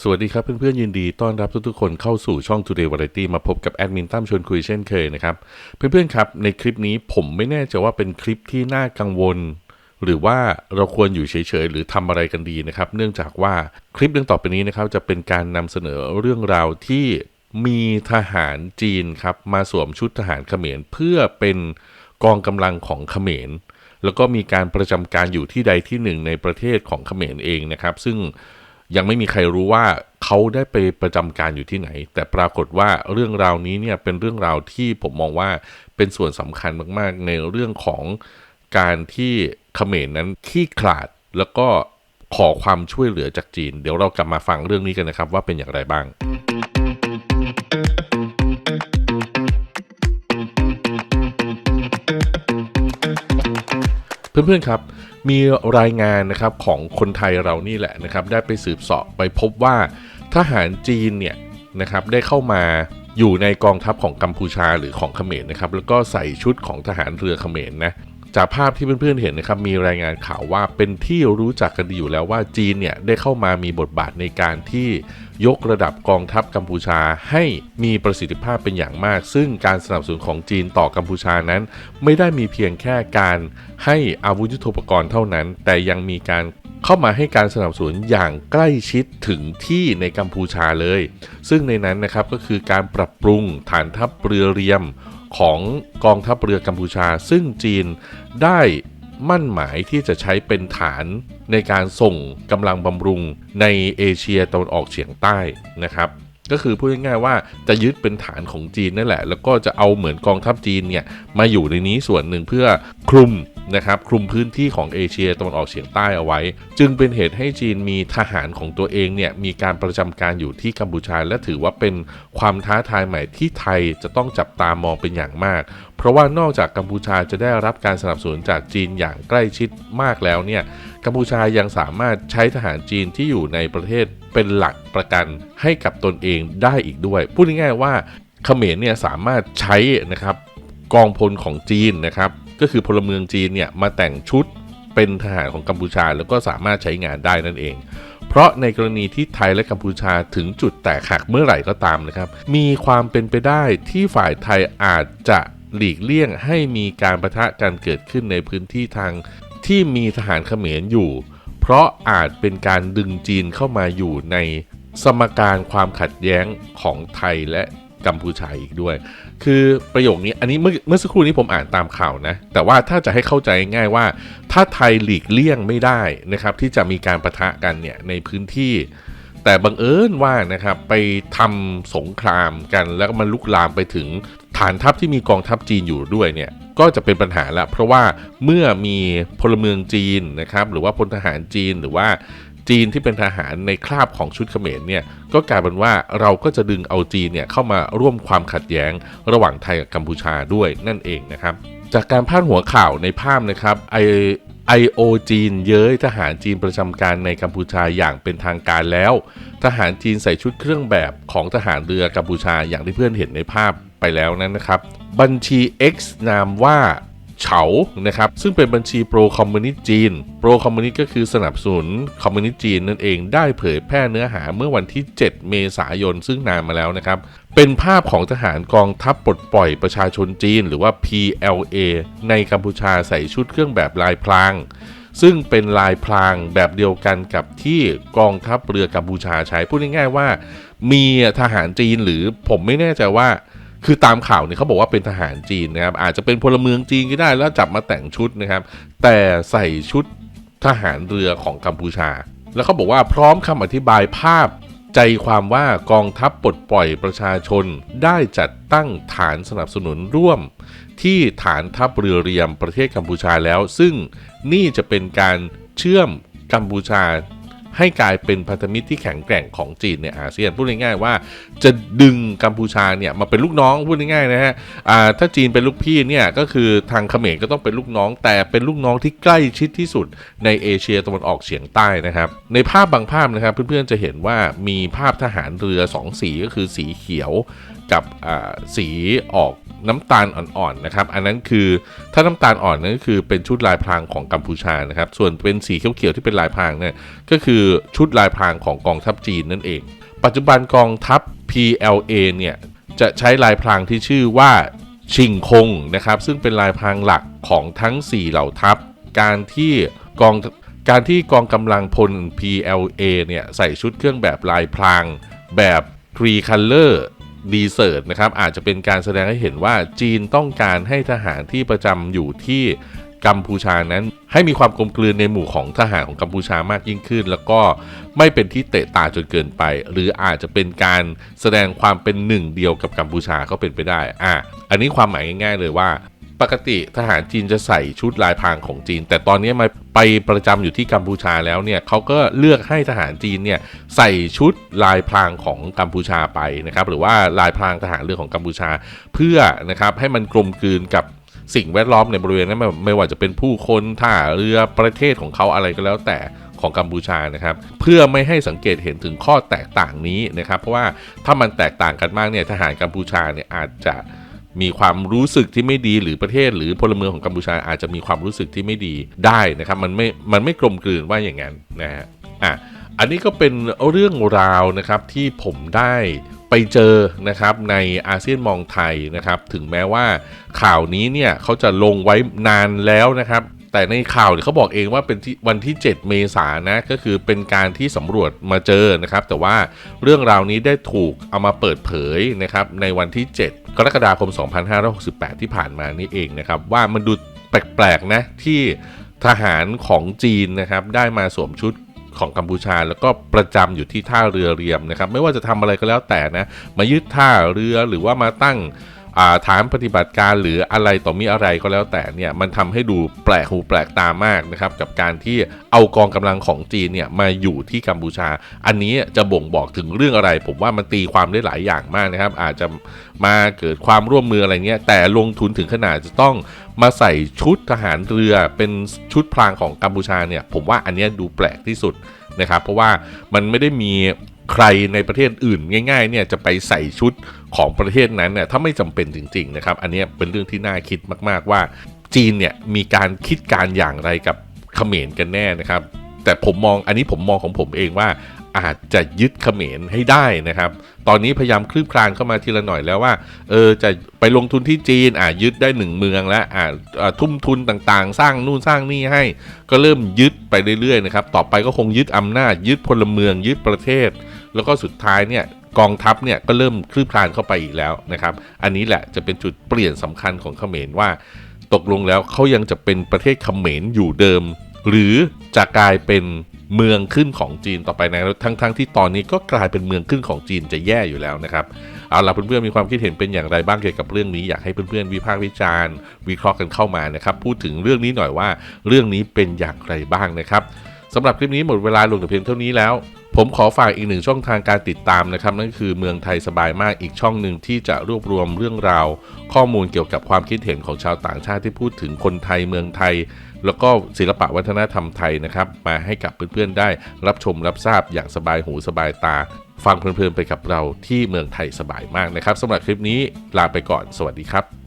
สวัสดีครับเพื่อนๆยินดีต้อนรับทุกๆคนเข้าสู่ช่อง Today Variety มาพบกับแอดมินตั้มชวนคุยเช่นเคยนะครับเพื่อนๆครับในคลิปนี้ผมไม่แน่ใจว่าเป็นคลิปที่น่ากังวล หรือว่าเราควรอยู่เฉยๆหรือทำอะไรกันดีนะครับ เนื่องจากว่าคลิปดังต่อไปนี้นะครับจะเป็นการนำเสนอเรื่องราวที่มีทหารจีนครับมาสวมชุดทหารเขมรเพื่อเป็นกองกำลังของเขมรแล้วก็มีการประจำการอยู่ที่ใดที่หนึ่งในประเทศของเขมรเองนะครับ ซึ่ง ยังไม่มีใครรู้ว่าเขาได้ไปประจำการอยู่ที่ไหน แต่ปรากฏว่าเรื่องราวนี้เนี่ยเป็นเรื่องราวที่ผมมองว่าเป็นส่วนสำคัญมากๆ ในเรื่องของการที่เขมรนั้นขี้ขลาดแล้วก็ขอความช่วยเหลือจากจีน เดี๋ยวเรากลับมาฟังเรื่องนี้กันนะครับว่าเป็นอย่างไรบ้าง เพื่อนๆครับ มีรายงานนะครับของคนไทยเรานี่แหละนะครับได้ไปสืบสอบไปพบว่าทหารจีนเนี่ยนะครับได้เข้ามาอยู่ในกองทัพของกัมพูชาหรือของเขมรนะครับแล้วก็ใส่ชุดของทหารเรือเขมรนะ จากภาพที่เพื่อนๆเห็นนะครับมีรายงานข่าวว่าเป็นที่รู้จักกันดีอยู่แล้วว่าจีนเนี่ยได้เข้ามามีบทบาทในการที่ยกระดับกองทัพกัมพูชาให้มีประสิทธิภาพเป็นอย่างมาก ซึ่งการสนับสนุนของจีนต่อกัมพูชานั้น ไม่ได้มีเพียงแค่การให้อาวุธยุทโธปกรณ์เท่านั้น แต่ยังมีการเข้ามาให้การสนับสนุนอย่างใกล้ชิดถึงที่ในกัมพูชาเลย ซึ่งในนั้นนะครับก็คือการปรับปรุงฐานทัพเรือเรียม ของกองทัพเรือกัมพูชา ซึ่งจีนได้มั่นหมายที่จะใช้เป็นฐานในการส่งกำลังบำรุงในเอเชียตะวันออกเฉียงใต้นะครับ ก็คือพูดง่ายๆว่าจะยึดเป็นฐานของจีนนั่นแหละ แล้วก็จะเอาเหมือนกองทัพจีนเนี่ยมาอยู่ในนี้ส่วนหนึ่งเพื่อ ลุมนะครับคลุมพื้นที่ของเอเชียตะวันออกเฉียงใต้เอาไว้ จึงเป็นเหตุให้จีนมีทหารของตัวเองเนี่ยมีการประจำการอยู่ที่กัมพูชา และถือว่าเป็นความท้าทายใหม่ที่ไทยจะต้องจับตามองเป็นอย่างมาก เพราะว่านอกจากกัมพูชาจะได้รับการสนับสนุนจากจีนอย่างใกล้ชิดมากแล้วเนี่ยกัมพูชายังสามารถใช้ทหารจีนที่อยู่ในประเทศเป็นหลักประกันให้กับตนเองได้อีกด้วย พูดง่ายๆว่าเขมรเนี่ยสามารถใช้นะครับกองพลของจีนนะครับ ก็คือพลเมืองจีนเนี่ยมาแต่งชุดเป็นทหารของกัมพูชาแล้วก็สามารถใช้งานได้นั่นเอง เพราะในกรณีที่ไทยและกัมพูชาถึงจุดแตกหักเมื่อไหร่ก็ตามนะครับ มีความเป็นไปได้ที่ฝ่ายไทยอาจจะหลีกเลี่ยงให้มีการประทะกันเกิดขึ้นในพื้นที่ทางที่มีทหารเขมรอยู่ เพราะอาจเป็นการดึงจีนเข้ามาอยู่ในสมการความขัดแย้งของไทยและกัมพูชาอีกด้วย คือประโยคนี้อันนี้เมื่อเมื่อสักครู่นี้ผมอ่านตามข่าวนะ แต่ว่าถ้าจะให้เข้าใจง่ายว่า ถ้าไทยหลีกเลี่ยงไม่ได้นะครับ ที่จะมีการประทะกันเนี่ยในพื้นที่ แต่บังเอิญว่านะครับไปทำสงครามกันแล้วก็มันลุกลามไปถึงฐานทัพที่มีกองทัพจีนอยู่ด้วยเนี่ยก็จะเป็นปัญหาละเพราะว่าเมื่อมีพลเมืองจีนนะครับหรือว่าพลทหารจีนหรือว่า จีนที่เป็นทหารในคราบของชุดเขมรเนี่ยก็กลายเป็นว่าเราก็จะดึงเอาจีนเนี่ยเข้ามาร่วมความขัดแย้งระหว่างไทยกับกัมพูชาด้วยนั่นเองนะครับ จากการพาดหัวข่าวในภาพนะครับไอ I.O. จีนเย้ยทหารจีนประจำการในกัมพูชาอย่างเป็นทางการแล้ว ทหารจีนใส่ชุดเครื่องแบบของทหารเรือกัมพูชาอย่างที่เพื่อนเห็นในภาพไปแล้วนั้นนะครับ บัญชี X นามว่า เฉานะครับซึ่งเป็นบัญชีโปรคอมมิวนิสต์จีน โปรคอมมิวนิสต์ก็คือสนับสนุนคอมมิวนิสต์จีนนั่นเองได้เผยแพร่เนื้อหาเมื่อวันที่ 7 เมษายน ซึ่งนานมาแล้วนะครับ เป็นภาพของทหารกองทัพปลดปล่อยประชาชนจีน หรือว่า PLA ในกัมพูชาใส่ชุดเครื่องแบบลายพราง ซึ่งเป็นลายพรางแบบเดียวกันกับที่กองทัพเรือกัมพูชาใช้พูดง่ายๆว่า มีทหารจีนหรือผมไม่แน่ใจว่า คือตามข่าวเนี่ยเขาบอกว่าเป็นทหารจีนนะครับอาจจะเป็นพลเมืองจีนก็ได้แล้วจับมาแต่งชุดนะครับ แต่ใส่ชุดทหารเรือของกัมพูชา แล้วเขาบอกว่าพร้อมคำอธิบายภาพใจความว่ากองทัพปลดปล่อยประชาชนได้จัดตั้งฐานสนับสนุนร่วม ที่ฐานทัพเรือเรียมประเทศกัมพูชาแล้ว ซึ่งนี่จะเป็นการเชื่อมกัมพูชา ให้กลายเป็นพันธมิตรที่แข็งแกร่งของจีนในอาเซียนพูดง่ายๆว่าจะดึงกัมพูชาเนี่ยมาเป็นลูกน้องพูดง่ายๆนะฮะอ่าถ้าจีนเป็นลูกพี่เนี่ยก็คือทางเขมรก็ต้องเป็นลูกน้อง แต่เป็นลูกน้องที่ใกล้ชิดที่สุดในเอเชียตะวันออกเฉียงใต้นะครับ ในภาพบางภาพนะครับ เพื่อนๆจะเห็นว่ามีภาพทหารเรือสองสีก็คือสีเขียวกับอ่าสีออก น้ำตาลอ่อนๆนะครับ อันนั้นคือถ้าน้ำตาลอ่อนนั่นก็คือเป็นชุดลายพรางของกัมพูชานะครับ ส่วนเป็นสีเขียวๆที่เป็นลายพรางเนี่ยก็คือชุดลายพรางของกองทัพจีนนั่นเอง ปัจจุบันกองทัพ PLA เนี่ยจะใช้ลายพรางที่ชื่อว่าชิงคงนะครับ ซึ่งเป็นลายพรางหลักของทั้ง 4 เหล่าทัพ การที่กองการที่กองกำลังพล PLA เนี่ยใส่ชุดเครื่องแบบลายพรางแบบ Three Color ดีเซิร์ตนะครับอาจจะเป็นการแสดงให้เห็นว่าจีนต้องการให้ทหารที่ประจำอยู่ที่กัมพูชานั้นให้มีความกลมกลืนในหมู่ของทหารของกัมพูชามากยิ่งขึ้น แล้วก็ไม่เป็นที่เตะตาจนเกินไป หรืออาจจะเป็นการแสดงความเป็นหนึ่งเดียวกับกัมพูชาก็เป็นไปได้อะอันนี้ความหมายง่ายๆเลยว่า ปกติทหารจีนจะใส่ชุดลายพรางของจีน แต่ตอนนี้มาไปประจำอยู่ที่กัมพูชาแล้วเนี่ยเขาก็เลือกให้ทหารจีนเนี่ยใส่ชุดลายพรางของกัมพูชาไปนะครับหรือว่าลายพรางทหารเรือของกัมพูชา เพื่อนะครับให้มันกลมกลืนกับสิ่งแวดล้อมในบริเวณนั้นไม่ไม่ว่าจะเป็นผู้คนท่าเรือประเทศของเขาอะไรก็แล้วแต่ของกัมพูชานะครับเพื่อไม่ให้สังเกตเห็นถึงข้อแตกต่างนี้นะครับเพราะว่าถ้ามันแตกต่างกันมากเนี่ยทหารกัมพูชาเนี่ยอาจจะ มีความรู้สึกที่ไม่ดีหรือประเทศ หรือพลเมืองของกัมพูชาอาจจะมีความรู้สึกที่ไม่ดีได้นะครับ มันไม่มันไม่กลมกลืนว่าอย่างนั้นนะฮะอะอันนี้ก็เป็นเรื่องราวนะครับที่ผมได้ไปเจอนะครับในอาเซียนมองไทยนะครับ ถึงแม้ว่าข่าวนี้เนี่ยเขาจะลงไว้นานแล้วนะครับ แต่ในข่าวเนี่ยเขาบอกเองว่าเป็นที่วันที่ 7 เมษายนนะก็คือเป็นการที่สำรวจมาเจอนะครับ แต่ว่าเรื่องราวนี้ได้ถูกเอามาเปิดเผยนะครับในวันที่ 7 กรกฎาคม 2568 ที่ผ่านมานี่เองนะครับ ว่ามันดูแปลกๆนะที่ทหารของจีนนะครับ ได้มาสวมชุดของกัมพูชาแล้วก็ประจำอยู่ที่ท่าเรือเรียมนะครับ ไม่ว่าจะทำอะไรก็แล้วแต่นะ มายึดท่าเรือหรือว่ามาตั้ง ฐานปฏิบัติการหรืออะไรต่อมีอะไรก็แล้วแต่เนี่ยมันทำให้ดูแปลกหูแปลกตามากนะครับกับการที่เอากองกำลังของจีนเนี่ยมาอยู่ที่กัมพูชา อันนี้จะบ่งบอกถึงเรื่องอะไร ผมว่ามันตีความได้หลายอย่างมากนะครับ อาจจะมาเกิดความร่วมมืออะไรเงี้ยแต่ลงทุนถึงขนาดจะต้องมาใส่ชุดทหารเรือเป็นชุดพรางของกัมพูชาเนี่ยผมว่าอันนี้ดูแปลกที่สุดนะครับเพราะว่ามันไม่ได้มี ใครในประเทศอื่นง่ายๆเนี่ยจะไปใส่ชุดของประเทศนั้นเนี่ยถ้าไม่จำเป็นจริงๆนะครับอันนี้เป็นเรื่องที่น่าคิดมากๆว่า จีนเนี่ยมีการคิดการอย่างไรกับเขมรกันแน่นะครับ แต่ผมมองอันนี้ผมมองของผมเองว่าอาจจะยึดเขมรให้ได้นะครับ ตอนนี้พยายามคลืบคลานเข้ามาทีละหน่อยแล้วว่า เออจะไปลงทุนที่จีน อ่ายึดได้หนึ่งเมืองแล้ว อ่าอ่าทุ่มทุนต่างๆ สร้างนู่นสร้างนี่ให้ ก็เริ่มยึดไปเรื่อยๆนะครับ ต่อไปก็คงยึดอำนาจ ยึดพลเมือง ยึดประเทศ แล้วก็สุดท้ายเนี่ยกองทัพเนี่ยก็เริ่มคลืบคลานเข้าไปอีกแล้วนะครับ อันนี้แหละจะเป็นจุดเปลี่ยนสำคัญของเขมรว่า ตกลงแล้วเขายังจะเป็นประเทศเขมรอยู่เดิม หรือจะกลายเป็นเมืองขึ้นของจีนต่อไปนะทั้งๆทที่ตอนนี้ก็กลายเป็นเมืองขึ้นของจีนจะแย่อยู่แล้วนะครับ เอาล่ะเพื่อนๆมีความคิดเห็นเป็นอย่างไรบ้างเกี่ยวกับเรื่องนี้อยากให้เพื่อนๆวิพากษ์วิจารณ์ วิเคราะห์กันเข้ามานะครับพูดถึงเรื่องนี้หน่อยว่า เรื่องนี้เป็นอย่างไรบ้างนะครับสำหรับคลิปนี้หมดเวลาลงแต่เพียงเท่านี้แล้ว ผมขอฝากอีกหนึ่งช่องทางการติดตามนะครับ นั่นคือเมืองไทยสบายมากอีกช่องหนึ่งที่จะรวบรวมเรื่องราว ข้อมูลเกี่ยวกับความคิดเห็นของชาวต่างชาติที่พูดถึงคนไทยเมืองไทย แล้วก็ศิลปะวัฒนธรรมไทยนะครับ มาให้กับเพื่อนๆได้รับชมรับทราบอย่างสบายหูสบายตา ฟังเพลินๆไปกับเราที่เมืองไทยสบายมากนะครับสำหรับคลิปนี้ลาไปก่อน สวัสดีครับ